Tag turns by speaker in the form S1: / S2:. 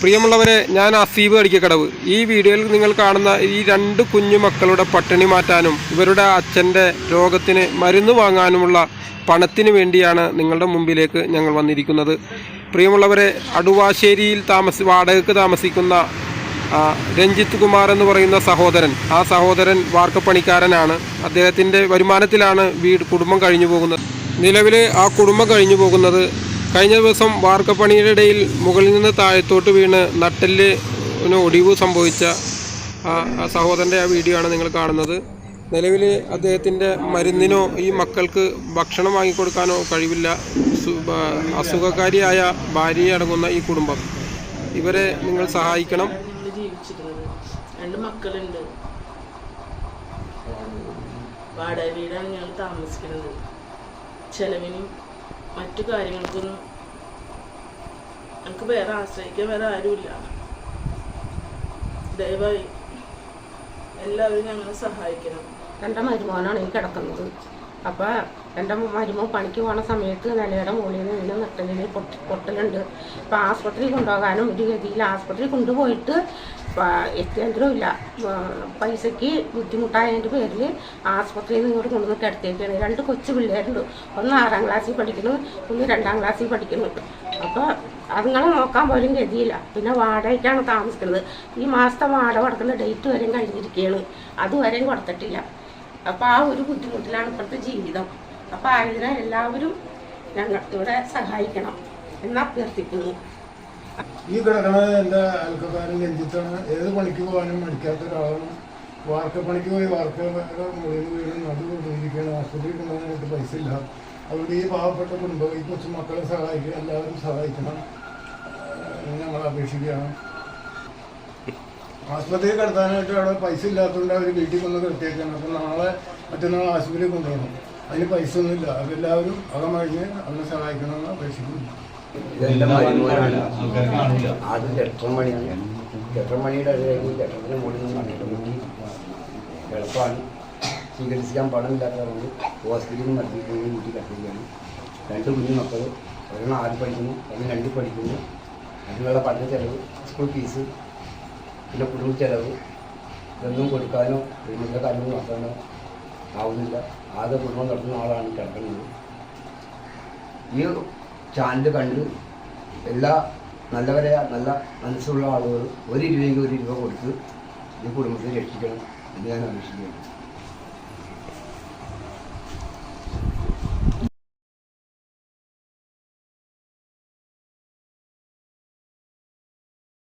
S1: പ്രിയമുള്ളവരെ ഞാൻ അസീബ് അടിക്കക്കടവ്. ഈ വീഡിയോയിൽ നിങ്ങൾ കാണുന്ന ഈ രണ്ട് കുഞ്ഞു മക്കളുടെ പട്ടിണി മാറ്റാനും ഇവരുടെ അച്ഛന്റെ രോഗത്തിന് മരുന്ന് വാങ്ങാനുമുള്ള പണത്തിന് വേണ്ടിയാണ് നിങ്ങളുടെ മുമ്പിലേക്ക് ഞങ്ങൾ വന്നിരിക്കുന്നത്. പ്രിയമുള്ളവരെ അടുവാശ്ശേരിയിൽ താമസി വാടകയ്ക്ക് താമസിക്കുന്ന രഞ്ജിത്ത് കുമാർ എന്ന് പറയുന്ന സഹോദരൻ. ആ സഹോദരൻ വാർക്കപ്പണിക്കാരനാണ്. അദ്ദേഹത്തിന്റെ വരുമാനത്തിലാണ് വീട് കുടുംബം കഴിഞ്ഞു പോകുന്നത് നിലവിൽ ആ കുടുംബം കഴിഞ്ഞു പോകുന്നത് കഴിഞ്ഞ ദിവസം വാർക്കപ്പണിയുടെ ഇടയിൽ മുകളിൽ നിന്ന് താഴത്തോട്ട് വീണ് നട്ടെല്ലിന് ഒടിവ് സംഭവിച്ച ആ സഹോദരന്റെ ആ വീഡിയോ ആണ് നിങ്ങൾ കാണുന്നത്. നിലവിൽ അദ്ദേഹത്തിന്റെ മരുന്നിനോ ഈ മക്കൾക്ക് ഭക്ഷണം വാങ്ങിക്കൊടുക്കാനോ കഴിവില്ല. അസുഖക്കാരിയായ ഭാര്യയെ അടങ്ങുന്ന ഈ കുടുംബം. ഇവരെ നിങ്ങൾ സഹായിക്കണം.
S2: രണ്ട് മക്കളുണ്ട്. വാടക വീടാണ് ഞങ്ങൾ താമസിക്കുന്നത്. ചെലവിനും മറ്റു കാര്യങ്ങൾക്കൊന്നും ഞങ്ങൾക്ക് വേറെ ആശ്രയിക്കാൻ വേറെ ആരുമില്ല ദയവായി എല്ലാവരും ഞങ്ങളെ സഹായിക്കണം
S3: എന്റെ മരുമോനാണ് ഈ കിടക്കുന്നത്. അപ്പോൾ എന്റെ മരുമോ പണിക്ക് പോണ സമയത്ത് നിലയുടെ മുകളിൽ നിന്ന് വീണ് നട്ടലിന് പൊട്ടി പൊട്ടലുണ്ട്. അപ്പോൾ ആസ്പത്രിയിൽ കൊണ്ടുപോകാനും ഒരു ഗതിയിൽ ആസ്പത്രിയിൽ കൊണ്ടുപോയിട്ട് എത്തിയന്ത്രമില്ല പൈസയ്ക്ക് ബുദ്ധിമുട്ടായതിന്റെ പേരിൽ ആസ്പത്രിയിൽ നിന്ന് ഇങ്ങോട്ട് കൊണ്ടുവന്ന് കിടത്തിയേക്കാണ്. രണ്ട് കൊച്ചു പിള്ളേരുണ്ട്. ഒന്ന് ആറാം ക്ലാസ്സിൽ പഠിക്കുന്നു ഒന്ന് രണ്ടാം ക്ലാസ്സിൽ പഠിക്കുന്നു. അപ്പോൾ അതുങ്ങളെ നോക്കാൻ പോലും ഗതിയില്ല. പിന്നെ വാടകയ്ക്കാണ് താമസിക്കുന്നത്. ഈ മാസത്തെ വാട കൊടുക്കുന്ന ഡേറ്റ് വരെയും കഴിഞ്ഞിരിക്കുകയാണ്. അതുവരെയും കൊടുത്തിട്ടില്ല. അപ്പോൾ ആ ഒരു ബുദ്ധിമുട്ടിലാണ് ഇപ്പോഴത്തെ ജീവിതം. അപ്പോൾ ആയതിനാൽ എല്ലാവരും ഞങ്ങൾ സഹായിക്കണം. എന്ന് അഭ്യർത്ഥിക്കുന്നു.
S4: ഈ കിടക്കണത് എന്റെ അയൽക്കാരൻ രഞ്ജിത്താണ് ഏത് പണിക്ക് പോകാനും മടിക്കാത്ത ഒരാളാണ്. വാർക്കപ്പണിക്ക് പോയി വാർക്ക മുറിയിൽ വീണ് അത് കൊണ്ടിരിക്കുകയാണ് ആശുപത്രിയിൽ കൊണ്ടുപോകാനായിട്ട് പൈസ ഇല്ല. അതുകൊണ്ട് ഈ പാവപ്പെട്ട കുടുംബം ഈ കൊച്ചു മക്കളെ സഹായിക്കുക എല്ലാവരും സഹായിക്കണം. ഞങ്ങൾ അപേക്ഷിക്കുകയാണ്. ആശുപത്രിയിൽ കിടത്താനായിട്ട് അവിടെ പൈസ ഇല്ലാത്തതുകൊണ്ട് അവർ വീട്ടിൽ കൊണ്ട് കിടത്തിയേക്കാണ് അപ്പം നാളെ മറ്റന്നാൾ ആശുപത്രിയിൽ കൊണ്ടുപോകണം. അതിന് പൈസ ഒന്നുമില്ല. അതെല്ലാവരും അകമഴിഞ്ഞ് അവരെ സഹായിക്കണമെന്ന് അപേക്ഷിക്കുന്നു.
S5: ഇതെന്റെ മരുമോനാണ് അത് കെട്ടറ മണിയാണ്. കെട്ടറ മണിയുടെ അത് കഴിഞ്ഞ് കെട്ടറത്തിന് മുകളിൽ നിന്ന് കണ്ടിട്ട് എളുപ്പമാണ് ചികിത്സിക്കാൻ പണമില്ലാത്തതുകൊണ്ട് ഹോസ്പിറ്റലിൽ പോയി വീട്ടിൽ കത്തിരിക്കുകയാണ് രണ്ട് കുഞ്ഞു മക്കൾ ഒരെണ്ണം ആദ്യം പഠിക്കുന്നു ഒന്ന് രണ്ടിൽ പഠിക്കുന്നു. അതിനുള്ള പഠന ചെലവ് സ്കൂൾ ഫീസ് പിന്നെ കുടുംബ ചെലവ്. ഇതൊന്നും കൊടുക്കാനോ കുടുംബത്തിലെ കാര്യങ്ങൾ നടത്താനോ ആവുന്നില്ല. ആകെ കുടുംബം നടത്തുന്ന ആളാണ് കിടക്കുന്നത്. ഈ ചാനൽ കണ്ട്. എല്ലാ നല്ലവരെ നല്ല മനസ്സുള്ള ആളുകൾ ഒരു രൂപയ്ക്ക് ഒരു രൂപ കൊടുത്ത് ഈ കുടുംബത്തെ രക്ഷിക്കണം എന്ന് ഞാൻ അപേക്ഷിക്കുന്നു.